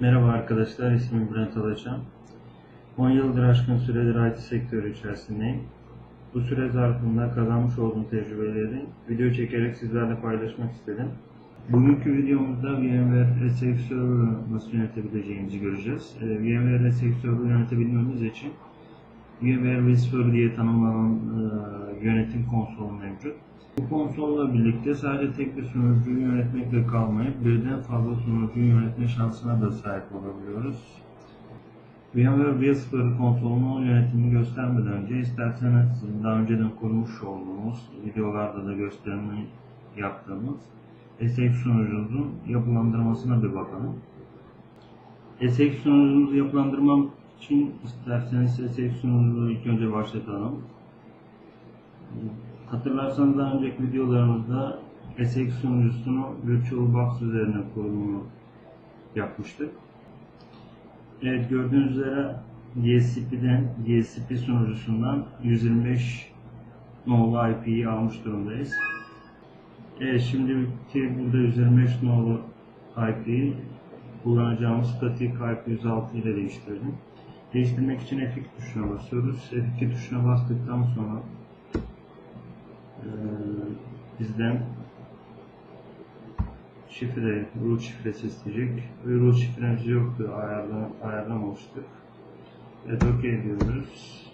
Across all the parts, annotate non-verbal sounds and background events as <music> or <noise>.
Merhaba arkadaşlar, ismim Bülent Alaçam. 10 yıldır aşkın süredir IT sektörü içerisindeyim. Bu süre zarfında kazanmış olduğum tecrübeleri video çekerek sizlerle paylaşmak istedim. Bugünkü videomuzda VMware SX Server'ı nasıl yönetebileceğimizi göreceğiz. Ee, VMware SX Server'ı yönetebilmemiz için VMware Whisper diye tanımlanan e, yönetim konsolu mevcut. Bu konsolla birlikte sadece tek bir sunucuyu yönetmekle kalmayıp birden fazla sunucuyu yönetme şansına da sahip olabiliyoruz. VMware Whisper konsolunun yönetimini göstermeden önce isterseniz daha önceden kurmuş olduğumuz videolarda da gösterimini yaptığımız SX sunucumuzun yapılandırmasına bir bakalım. SX sunucumuzu yapılandırmam için isterseniz SX sunucumuzu ilk önce başlatalım. Hatırlarsanız daha önceki videolarımızda SX sunucusunu VirtualBox üzerine kurulumu yapmıştık. Evet gördüğünüz üzere DSCP'den, DSCP sunucusundan 125 nolu IP'yi almış durumdayız. Evet şimdi ki burada 125 nolu IP'yi kullanacağımız statik IP 106 ile değiştirdim. Değiştirmek için F2 tuşuna basıyoruz. F2 tuşuna bastıktan sonra bizden şifre, root şifresi isteyecek. Root şifremiz yoktu, ayarla, ayarlamamıştık. Evet, OK diyoruz.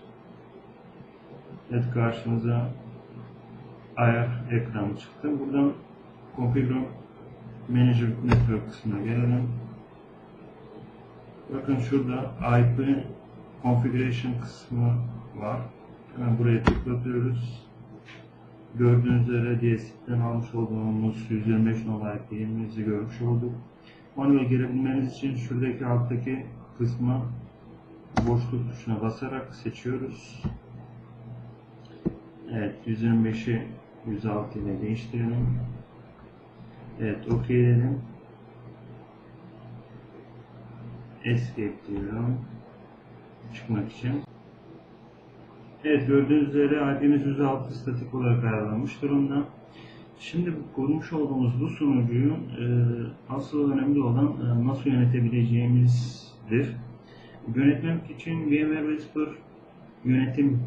Evet, karşımıza ayar ekranı çıktı. Buradan Configure Manager Network kısmına gelelim. Bakın şurada IP Configuration kısmı var. Hemen buraya tıklatıyoruz. Gördüğünüz üzere DSIP'ten almış olduğumuz 125 nolu IP'mizi görmüş olduk. Manuel girebilmeniz için şuradaki alttaki kısmı boşluk tuşuna basarak seçiyoruz. Evet 125'i 106 ile değiştirelim. Evet OK dedim. Escape diyorum. Çıkmak için. Evet gördüğünüz üzere IP'miz 106 statik olarak ayarlanmış durumda. Şimdi kurmuş olduğumuz bu sunucuyu e, asıl önemli olan e, nasıl yönetebileceğimizdir. Yönetmek için VMware Whisper yönetim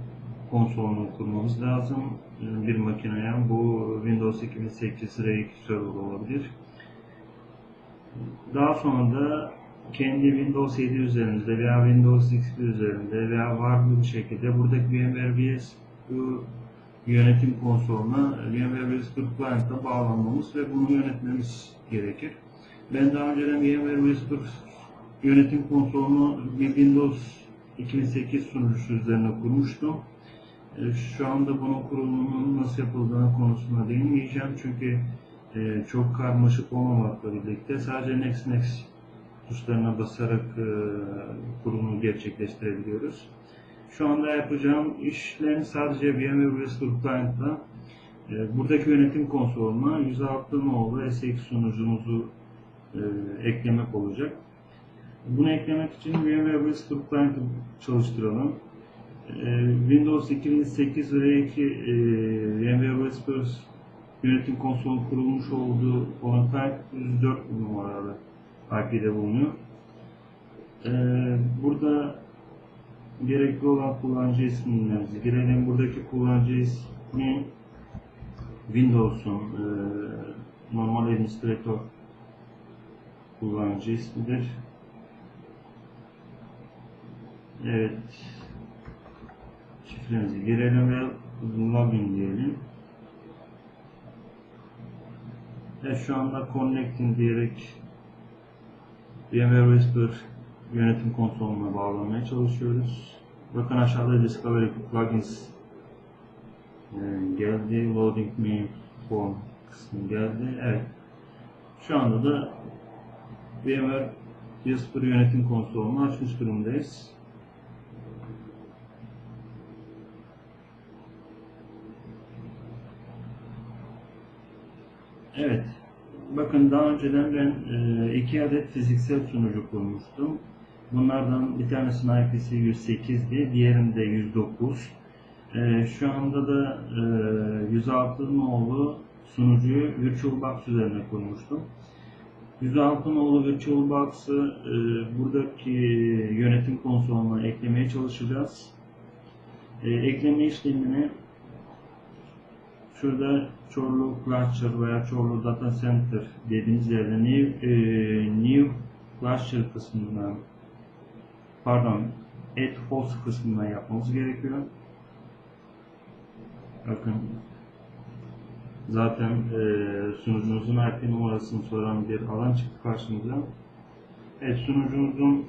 konsolunu kurmamız lazım e, bir makineye. Bu Windows 2008 R2 server olabilir. Daha sonra da kendi Windows 7 üzerinde veya Windows XP üzerinde veya farklı bir şekilde buradaki VMware bu yönetim konsoluna VMware VS Client'a bağlanmamız ve bunu yönetmemiz gerekir. Ben daha önceden VMware VS yönetim konsolunu bir Windows 2008 sunucusu üzerine kurmuştum. E, şu anda bunun kurulumunun nasıl yapıldığını konusuna değinmeyeceğim çünkü e, çok karmaşık olmamakla birlikte sadece Next Next tuşlarına basarak e, kurulumu gerçekleştirebiliyoruz. Şu anda yapacağım işlerin sadece VMware Whisper Client'la e, buradaki yönetim konsoluna 106 nolu SX sunucumuzu e, eklemek olacak. Bunu eklemek için VMware Whisper Client'ı çalıştıralım. E, Windows 2008 ve 2 e, VMware Whisper yönetim konsolu kurulmuş olduğu olan client 104 numaralı IP'de bulunuyor. Ee, burada gerekli olan kullanıcı isimlerimizi girelim. Buradaki kullanıcı ismi Windows'un e, normal administrator kullanıcı ismidir. Evet. Şifremizi girelim ve login diyelim. Evet şu anda connecting diyerek VMware Whisper yönetim konsoluna bağlamaya çalışıyoruz. Bakın aşağıda Discovery Plugins e, geldi. Loading Me Form kısmı geldi. Evet. Şu anda da VMware Whisper yönetim konsolunu açmış durumdayız. Evet. Bakın daha önceden ben e, iki adet fiziksel sunucu kurmuştum. Bunlardan bir tanesinin IP'si 108'di, diğerinde 109. E, şu anda da e, 106 nolu sunucuyu VirtualBox üzerine kurmuştum. 106 nolu VirtualBox'ı e, buradaki yönetim konsoluna eklemeye çalışacağız. E, ekleme işlemini şurada Çorlu Cluster veya Çorlu Data Center dediğimiz yerde New, e, New Cluster kısmından pardon Add Host kısmından yapmamız gerekiyor. Bakın zaten e, sunucunuzun IP numarasını soran bir alan çıktı karşımıza. Evet sunucumuzun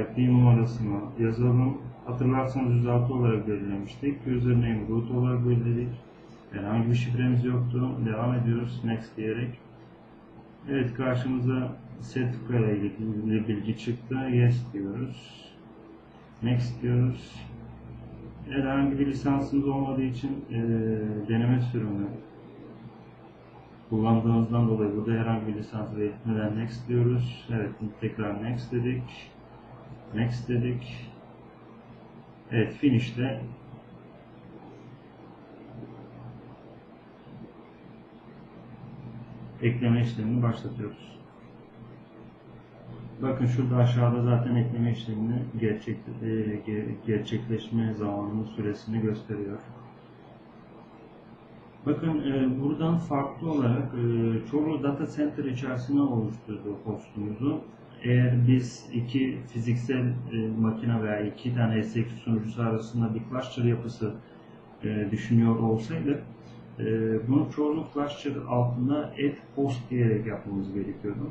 IP numarasını yazalım. Hatırlarsanız 106 olarak belirlemiştik. Username root olarak belirledik. Herhangi bir şifremiz yoktu. Devam ediyoruz. Next diyerek. Evet karşımıza set ile ilgili bilgi çıktı. Yes diyoruz. Next diyoruz. Herhangi bir lisansımız olmadığı için e, deneme sürümü kullandığımızdan dolayı burada herhangi bir lisans belirtmeden next diyoruz. Evet tekrar next dedik. Next dedik. Evet finish'te ekleme işlemini başlatıyoruz. Bakın şurada aşağıda zaten ekleme işlemini gerçek, e, ge- gerçekleşme zamanının süresini gösteriyor. Bakın e, buradan farklı olarak e, Çorlu Data Center içerisine oluşturduğu hostumuzu eğer biz iki fiziksel e, makine veya iki tane SX sunucusu arasında bir cluster yapısı e, düşünüyor olsaydık e, bunu Çorlu Cluster altında add host diyerek yapmamız gerekiyordu.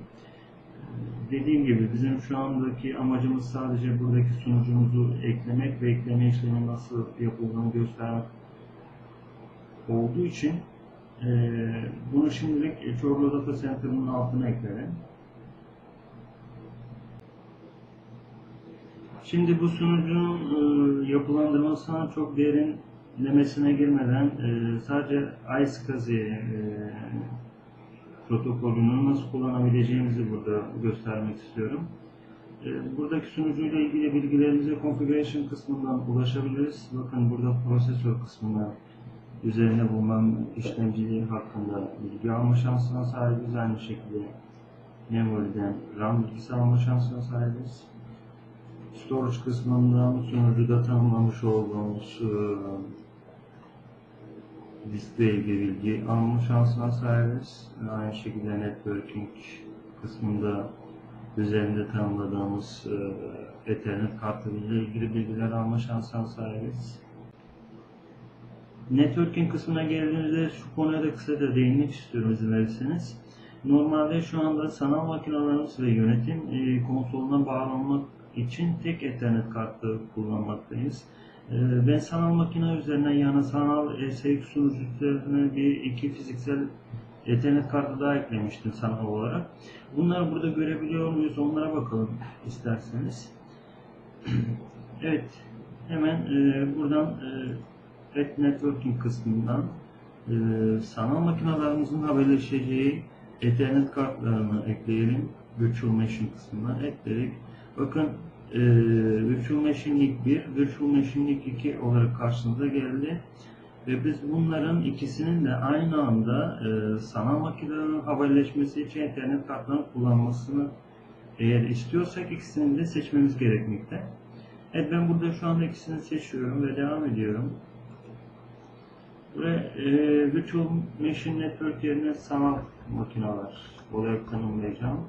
Dediğim gibi bizim şu andaki amacımız sadece buradaki sunucumuzu eklemek ve ekleme işlemi nasıl yapıldığını göstermek olduğu için eee, bunu şimdilik Çorlu Data Center'ın altına ekledim. Şimdi bu sunucunun eee, yapılandırmasına çok derinlemesine girmeden eee, sadece iSCSI eee protokolünü nasıl kullanabileceğimizi burada göstermek istiyorum. Ee, Buradaki sunucuyla ilgili bilgilerimize configuration kısmından ulaşabiliriz. Bakın burada prosesör kısmında üzerine bulunan işlemciliği hakkında bilgi alma şansına sahibiz. Aynı şekilde memory'den RAM bilgisi alma şansına sahibiz. Storage kısmından sunucuda tanımlamış olduğumuz e, diskle ilgili bilgi alma şansına sahibiz. Aynı şekilde networking kısmında üzerinde tanımladığımız e, Ethernet kartı ile ilgili bilgiler alma şansına sahibiz. Networking kısmına geldiğimizde şu konuya da kısaca değinmek istiyorum izin verirseniz. Normalde şu anda sanal makinelerimiz ve yönetim e, konsoluna bağlanmak için tek Ethernet kartı kullanmaktayız. Ee, Ben sanal makine üzerinden yani sanal SX sunucu üzerine bir iki fiziksel Ethernet kartı daha eklemiştim sanal olarak. Bunları burada görebiliyor muyuz? Onlara bakalım isterseniz. <clears throat> evet, hemen e, buradan e, Red Networking kısmından e, sanal makinalarımızın haberleşeceği Ethernet kartlarını ekleyelim. Virtual Machine kısmına ekledik. Bakın e, Virtual Machine Link 1, Virtual Machine Link 2 olarak karşımıza geldi. Ve biz bunların ikisinin de aynı anda e, sanal makinelerin haberleşmesi için internet kartlarını kullanmasını eğer istiyorsak ikisini de seçmemiz gerekmekte. Evet ben burada şu anda ikisini seçiyorum ve devam ediyorum. Ve e, Virtual Machine Network yerine sanal makineler olarak tanımlayacağım.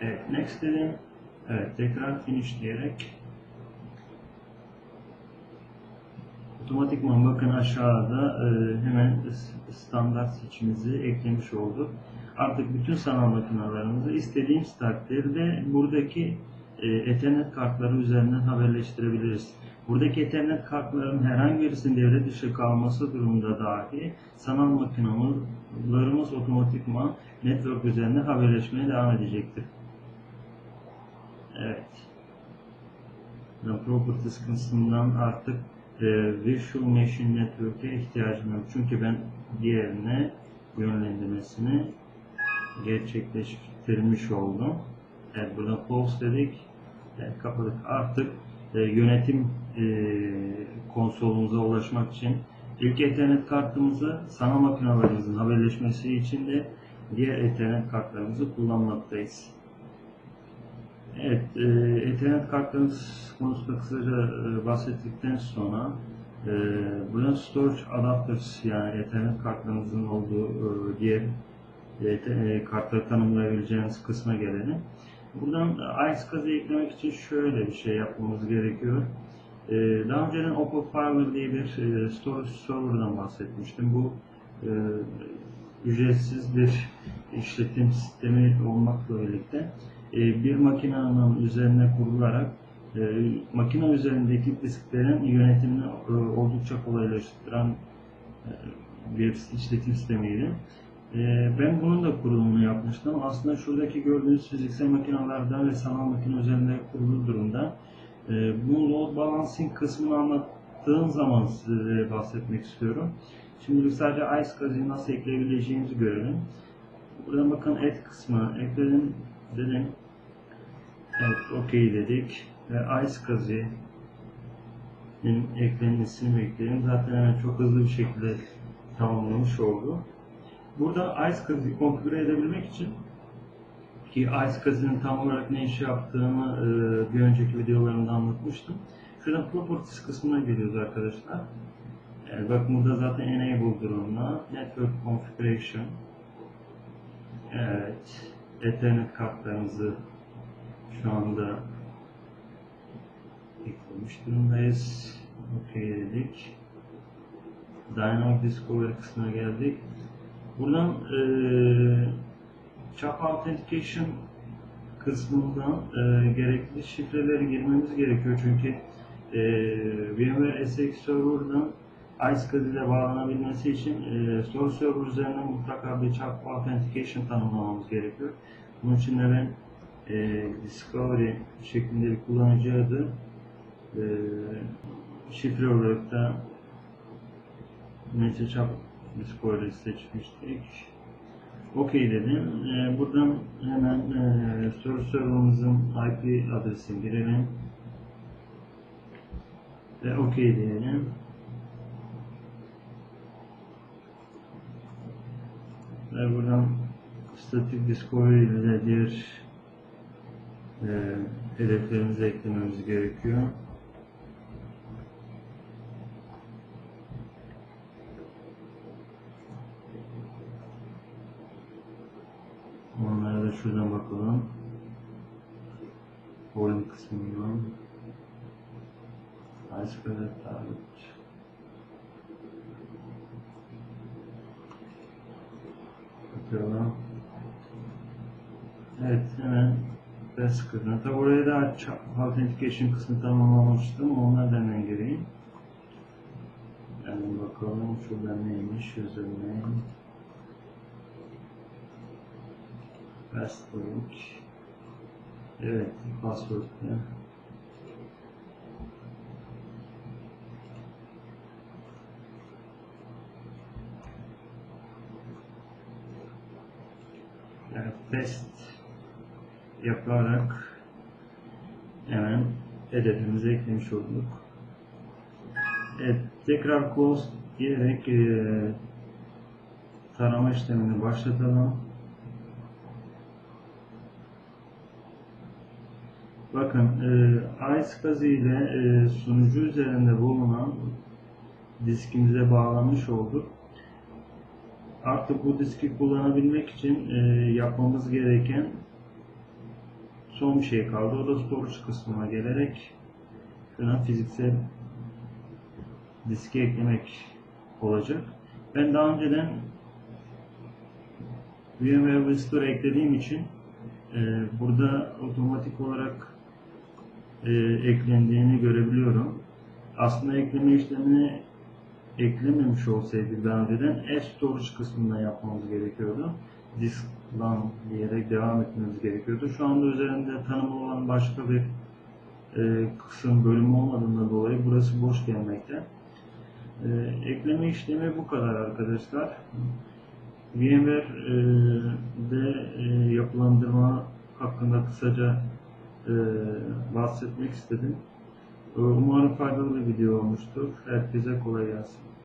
Evet, next dedim. Evet, tekrar finish diyerek otomatikman bakın aşağıda e, hemen standart seçimizi eklemiş olduk. Artık bütün sanal makinalarımızı istediğimiz takdirde buradaki e, Ethernet kartları üzerinden haberleştirebiliriz. Buradaki Ethernet kartların herhangi birisinin devre dışı kalması durumunda dahi sanal makinalarımız otomatikman network üzerinden haberleşmeye devam edecektir. Evet. Properties kısmından artık e, Virtual Machine Network'e ihtiyacım yok. Çünkü ben diğerine yönlendirmesini gerçekleştirmiş oldum. Evet, burada Pulse dedik. Evet, kapadık. Artık e, yönetim e, konsolumuza ulaşmak için İlk Ethernet kartımızı sanal makinalarımızın haberleşmesi için de diğer Ethernet kartlarımızı kullanmaktayız. Evet, e, Ethernet kartlarımız konusunda kısaca e, bahsettikten sonra e, buradan storage adapters yani Ethernet kartlarımızın olduğu e, diğer e, e, kartları tanımlayabileceğiniz kısma gelelim. Buradan iSCSI eklemek için şöyle bir şey yapmamız gerekiyor. E, daha önceden Opal Fiber diye bir e, storage server'dan bahsetmiştim. Bu e, ücretsiz bir işletim sistemi olmakla birlikte e, bir makinenin üzerine kurularak e, makine üzerindeki disklerin yönetimini e, oldukça kolaylaştıran e, bir işletim sistemiydi. E, ben bunun da kurulumunu yapmıştım. Aslında şuradaki gördüğünüz fiziksel makinelerden ve sanal makine üzerinde kurulu durumda. E, load balancing kısmını anlattığım zaman size bahsetmek istiyorum. Şimdi sadece iSCSI'yi nasıl ekleyebileceğimizi görelim. Buradan bakın et kısmı ekledim dedim. Evet, OK dedik. Ve iSCSI'nin eklenmesini bekleyelim. Zaten hemen çok hızlı bir şekilde tamamlamış oldu. Burada iSCSI'yi konfigüre edebilmek için ki iSCSI'nin tam olarak ne iş yaptığını e, bir önceki videolarımda anlatmıştım. Şuradan Properties kısmına geliyoruz arkadaşlar. Yani bakın burada zaten Enable durumda. Network Configuration. Evet. Ethernet kartlarımızı şu anda eklemiş durumdayız. OK dedik. Dynamic Discovery kısmına geldik. Buradan e, Chap Authentication kısmından e, gerekli şifreleri girmemiz gerekiyor çünkü e, VMware SX Server'dan iSCSI ile bağlanabilmesi için e, Store Server üzerinden mutlaka bir Chap Authentication tanımlamamız gerekiyor. Bunun için de ben e, Discovery şeklinde bir kullanıcı adı e, şifre olarak da Chap Discovery seçmiştik. OK dedim. E, buradan hemen e, Store Server'ımızın IP adresini girelim. Ve OK diyelim. Ve buradan Static Discovery ile diğer e, hedeflerimizi eklememiz gerekiyor. Onlara da şuradan bakalım. Volume kısmından. Iceberg target. Bakalım. Evet hemen test kısmına. Tabi oraya da authentication kısmı tamamlamıştım. Onlar da hemen gireyim. Yani bakalım şurada neymiş username. Password. Evet, password ne? Test yaparak hemen hedefimize eklemiş olduk. Evet, tekrar close diyerek e, tarama işlemini başlatalım. Bakın, e, iSCSI ile e, sunucu üzerinde bulunan diskimize bağlanmış olduk. Artık bu diski kullanabilmek için e, yapmamız gereken son bir şey kaldı. O da storage kısmına gelerek şuna fiziksel diski eklemek olacak. Ben daha önceden VMware Restore eklediğim için e, burada otomatik olarak e, eklendiğini görebiliyorum. Aslında ekleme işlemini eklememiş olsaydı daha önceden Storage kısmında yapmamız gerekiyordu. Disk LAN diyerek devam etmemiz gerekiyordu. Şu anda üzerinde tanımlı olan başka bir e, kısım bölümü olmadığından dolayı burası boş gelmekte. E, ekleme işlemi bu kadar arkadaşlar. VMware'de e, yapılandırma hakkında kısaca e, bahsetmek istedim. Umarım faydalı bir video olmuştur. Herkese kolay gelsin.